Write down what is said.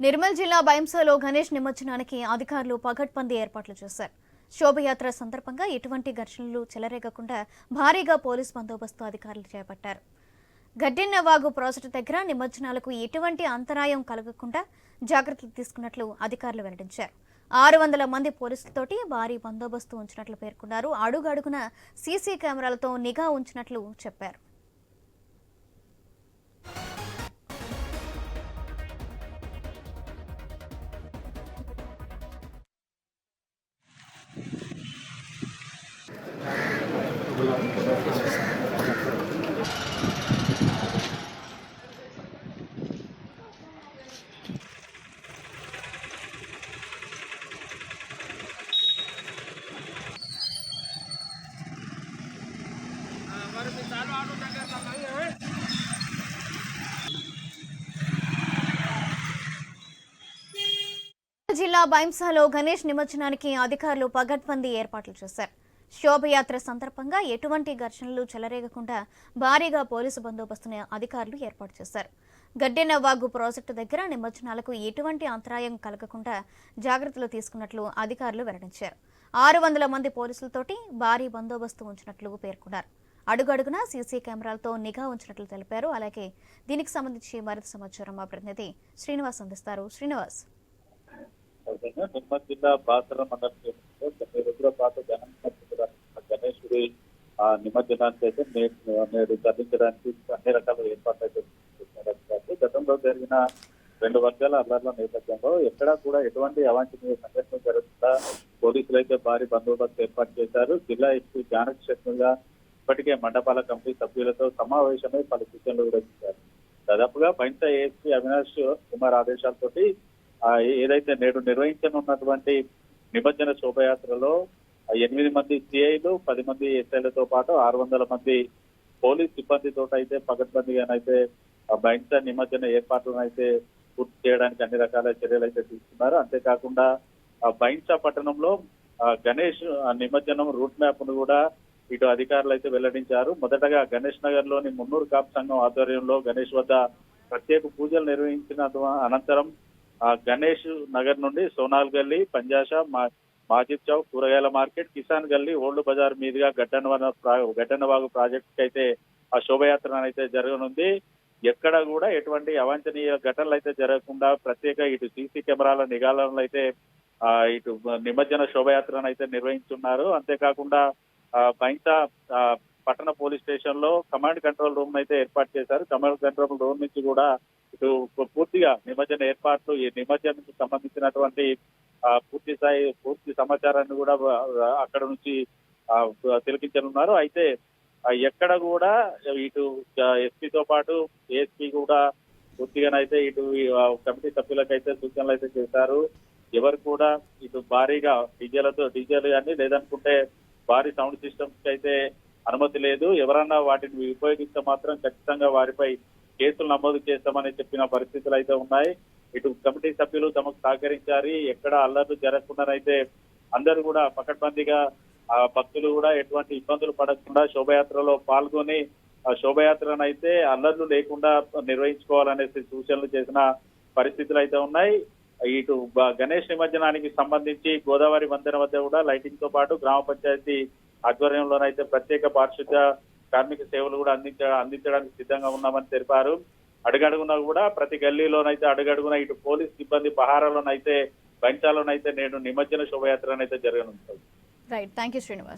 నిర్మల్ జిల్లా బైంసాలో గణేష్ నిమజ్జనానికి అధికారులు పగడ్బందీ ఏర్పాట్లు చేశారు. శోభయాత్ర సందర్భంగా ఎటువంటి ఘర్షణలు చెలరేగకుండా భారీగా పోలీస్ బందోబస్తు అధికారులు చేపట్టారు. గడ్డెన్నవాగు ప్రాజెక్టు దగ్గర నిమజ్జనాలకు ఎటువంటి అంతరాయం కలగకుండా జాగ్రత్తలు తీసుకున్నట్లు అధికారులు వెల్లడించారు. ఆరు వందల మంది పోలీసులతోటి భారీ బందోబస్తు ఉంచినట్లు పేర్కొన్నారు. అడుగడుగున సీసీ కెమెరాలతో నిఘా ఉంచినట్లు చెప్పారు. జిల్లా బైంసాలో గణేష్ నిమజ్జనానికి అధికారులు పగడ్బందీ ఏర్పాట్లు చేశారు. శోభయాత్ర సందర్భంగా ఎటువంటి ఘర్షణలు చెలరేగకుండా భారీగా పోలీసు బందోబస్తుని అధికారులు ఏర్పాటు చేశారు. గడ్డెన వాగు ప్రాజెక్టు దగ్గర నిమజ్జనాలకు ఎటువంటి అంతరాయం కలగకుండా జాగ్రత్తలు తీసుకున్నట్లు అధికారులు వెల్లడించారు. ఆరు వందల మంది పోలీసులతోటి భారీ బందోబస్తు ఉంచినట్లు పేర్కొన్నారు. అడుగడుగునా సీసీ కెమెరాలతో నిఘా ఉంచినట్లు తెలిపారు. అలాగే దీనికి సంబంధించి మరింత సమాచారం మా ప్రతినిధి శ్రీనివాస్ అందిస్తారు. శ్రీనివాస్. నిర్మల్ జిల్లా బాసర మండల ఆ నిమజ్జనానికి అయితే నేడు నేడు తరలించడానికి అన్ని రకాల ఏర్పాట్లు అయితే గతంలో జరిగిన రెండు వర్గాల అల్లర్ల నేపథ్యంలో ఎక్కడా కూడా ఎటువంటి అవాంఛనీయ సంఘటన జరగకుండా పోలీసులు అయితే భారీ బందోబస్తు ఏర్పాటు చేశారు. జిల్లా ఎస్పీ జానక్షేత్రంగా ఇప్పటికే మండపాల కమిటీ సభ్యులతో సమావేశమై పలు సూచనలు కూడా ఇచ్చారు దాదాపుగా పైంట ఏఎస్పీ అవినాష్ కుమార్ ఆదేశాలతోటి ఏదైతే నేడు నిర్వహించనున్నటువంటి నిమజ్జన శోభయాత్రలో ఎనిమిది మంది సిఐలు పది మంది ఎస్ఐలతో పాటు ఆరు వందల మంది పోలీస్ సిబ్బందితో అయితే పగడ్బందీగానైతే ఆ నిమజ్జన ఏర్పాట్లను అయితే పూర్తి చేయడానికి అన్ని రకాల చర్యలు అయితే తీసుకున్నారు. అంతేకాకుండా ఆ పట్టణంలో గణేష్ ఆ నిమజ్జనం రూట్ మ్యాప్ను కూడా ఇటు అధికారులు అయితే వెల్లడించారు. మొదటగా గణేష్ నగర్లోని మున్నూరు కాప్ సంఘం ఆధ్వర్యంలో గణేష్ వద్ద ప్రత్యేక పూజలు నిర్వహించిన అనంతరం ఆ గణేష్ నగర్ నుండి సోనాల్ గల్లీ పంజాషా మా మాజిద్ చౌక్ కూరగాయల మార్కెట్ కిసాన్ గల్లీ ఓల్డ్ బజార్ మీదుగా గడ్డన్న వాగు ప్రాజెక్ట్ అయితే ఆ శోభయాత్ర అయితే జరగనుంది. ఎక్కడ కూడా ఎటువంటి అవాంఛనీయ ఘటనలు అయితే జరగకుండా ప్రత్యేక ఇటు సీసీ కెమెరాల నిఘాలను అయితే ఆ ఇటు నిమజ్జన శోభయాత్రను అయితే నిర్వహించున్నారు. అంతేకాకుండా ఆ పట్టణ పోలీస్ స్టేషన్లో కమాండ్ కంట్రోల్ రూమ్ అయితే ఏర్పాటు చేశారు. కమాండ్ కంట్రోల్ రూమ్ నుంచి కూడా ఇటు పూర్తిగా నిమజ్జన ఏర్పాట్లు ఈ నిమజ్జనకు సంబంధించినటువంటి పూర్తి స్థాయి పూర్తి సమాచారాన్ని కూడా అక్కడ నుంచి తిలకించనున్నారు. అయితే ఎక్కడ కూడా ఇటు ఎస్పీతో పాటు ఏఎస్పీ కూడా పూర్తిగానైతే ఇటు కమిటీ సభ్యులకైతే సూచనలు అయితే చేశారు. ఎవరు కూడా ఇటు భారీగా డీజేలతో డీజేలు కానీ లేదనుకుంటే భారీ సౌండ్ సిస్టమ్స్ అయితే అనుమతి లేదు. ఎవరన్నా వాటిని ఉపయోగిస్తే మాత్రం ఖచ్చితంగా వారిపై కేసులు నమోదు చేస్తామని చెప్పిన పరిస్థితులు అయితే ఉన్నాయి. ఇటు కమిటీ సభ్యులు తమకు సహకరించారు ఎక్కడ అల్లర్లు జరగకుండానైతే అందరూ కూడా పకడ్బందీగా ఆ భక్తులు కూడా ఎటువంటి ఇబ్బందులు పడకుండా శోభయాత్రలో పాల్గొని ఆ శోభయాత్రను అయితే అల్లర్లు లేకుండా నిర్వహించుకోవాలనేసి సూచనలు చేసిన పరిస్థితులు అయితే ఉన్నాయి. ఇటు గణేష్ నిమజ్జనానికి సంబంధించి గోదావరి వంతెన వద్ద కూడా లైటింగ్తో పాటు గ్రామ పంచాయతీ ఆధ్వర్యంలోనైతే ప్రత్యేక పారిశుద్ధ్య కార్మిక సేవలు కూడా అందించ అందించడానికి సిద్ధంగా ఉన్నామని తెలిపారు. అడుగడుగున కూడా ప్రతి గల్లీలోనైతే అడుగడుగున ఇటు పోలీస్ సిబ్బంది పహారాలోనైతే బంచాలోనైతే నేడు నిమజ్జన శోభయాత్రనైతే జరగనుంది. Right thank you Srinivas